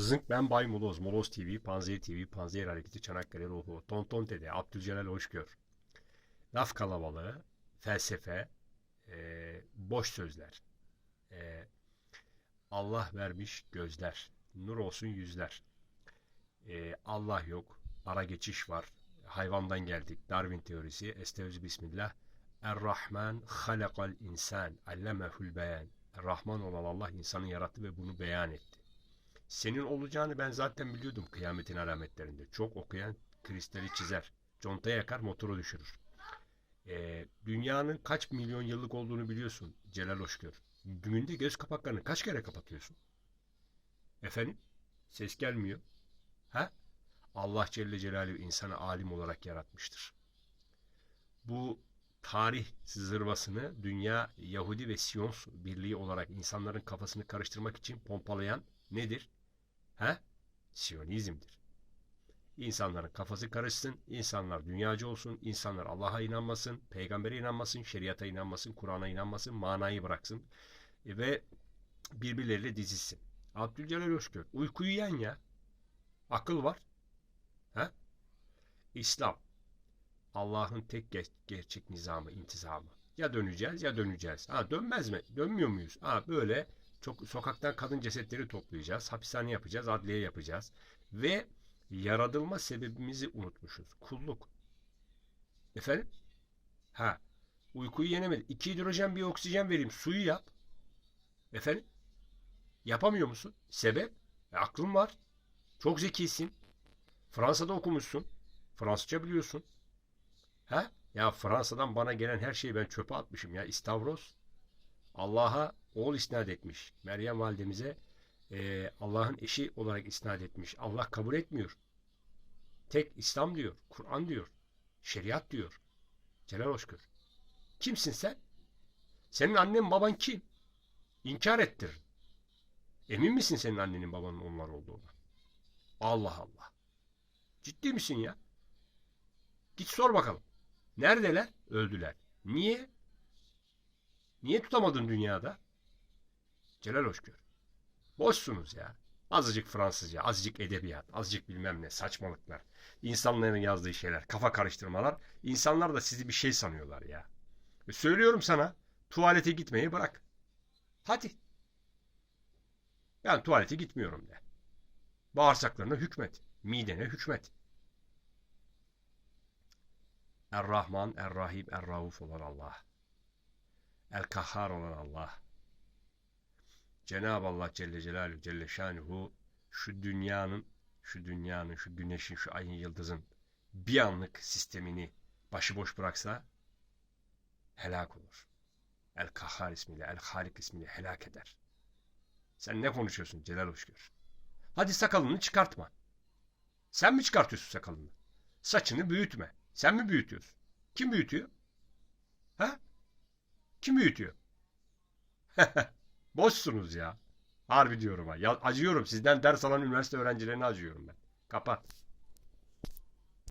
Zınk ben Bay Moloz, Moloz TV, Panzehir TV, Panzehir Hareketi, Çanakkale Ruhu, Tonton Dede, Abdülcelal Hoşgör. Laf kalabalığı, felsefe, e, boş sözler. E, Allah vermiş gözler, nur olsun yüzler. E, Allah yok, ara geçiş var. Hayvandan geldik, Darwin teorisi, Estevzi Bismillah. Er-Rahman halakal insan, allemehul beyan. Rahman olan Allah insanı yarattı ve bunu beyan etti. Senin olacağını ben zaten biliyordum kıyametin alametlerinde. Çok okuyan kristali çizer. Conta yakar, motoru düşürür. Ee, dünyanın kaç milyon yıllık olduğunu biliyorsun Celal Hoşgör. Günde göz kapaklarını kaç kere kapatıyorsun? Efendim? Ses gelmiyor. Ha? Allah Celle Celaluhu insanı alim olarak yaratmıştır. Bu tarih zırvasını dünya Yahudi ve Siyons birliği olarak insanların kafasını karıştırmak için pompalayan nedir? He? Siyonizmdir. İnsanların kafası karışsın, insanlar dünyacı olsun, insanlar Allah'a inanmasın, peygambere inanmasın, şeriata inanmasın, Kur'an'a inanmasın, manayı bıraksın E, ve birbirleriyle dizilsin. Abdülcelal Özgür, uykuyu yen ya. Akıl var. He? İslam, Allah'ın tek ger- gerçek nizamı, intizamı. Ya döneceğiz ya döneceğiz. Ha dönmez mi? Dönmüyor muyuz? Ha böyle çok sokaktan kadın cesetleri toplayacağız, hapishane yapacağız, adliye yapacağız ve yaratılma sebebimizi unutmuşuz. Kulluk. Efendim? Ha. Uykuyu yenemedi. İki hidrojen bir oksijen vereyim. Suyu yap. Efendim? Yapamıyor musun? Sebep? E, aklın var. Çok zekisin. Fransa'da okumuşsun. Fransızca biliyorsun. Ha? Ya Fransa'dan bana gelen her şeyi ben çöpe atmışım ya. İstavros. Allah'a oğul isnat etmiş. Meryem validemize e, Allah'ın eşi olarak isnat etmiş. Allah kabul etmiyor. Tek İslam diyor. Kur'an diyor. Şeriat diyor. Celal Hoşgör. Kimsin sen? Senin annen baban kim? İnkar ettir. Emin misin senin annenin babanın onlar olduğuna? Allah Allah. Ciddi misin ya? Git sor bakalım. Neredeler? Öldüler. Niye? Niye tutamadın dünyada? Celal Hoşgör. Boşsunuz ya. Azıcık Fransızca, azıcık edebiyat, azıcık bilmem ne saçmalıklar. İnsanların yazdığı şeyler, kafa karıştırmalar. İnsanlar da sizi bir şey sanıyorlar ya. E söylüyorum sana, tuvalete gitmeyi bırak. Hadi. Ben tuvalete gitmiyorum de. Bağırsaklarına hükmet, midene hükmet. Er-Rahman, Er-Rahim, Er-Rauf olan Allah. El-Kahhar olan Allah. Cenab-ı Allah Celle Celaluhu Celle Şanuhu şu dünyanın, şu dünyanın, şu güneşin, şu ayın, yıldızın bir anlık sistemini başıboş bıraksa helak olur. El-Kahhar ismiyle, El-Halik ismiyle helak eder. Sen ne konuşuyorsun Celal Hoşgör? Hadi sakalını çıkartma. Sen mi çıkartıyorsun sakalını? Saçını büyütme. Sen mi büyütüyorsun? Kim büyütüyor? Ha? Kim büyütüyor? Boşsunuz ya. Harbi diyorum ha. Ya, acıyorum. Sizden ders alan üniversite öğrencilerine acıyorum ben. Kapat.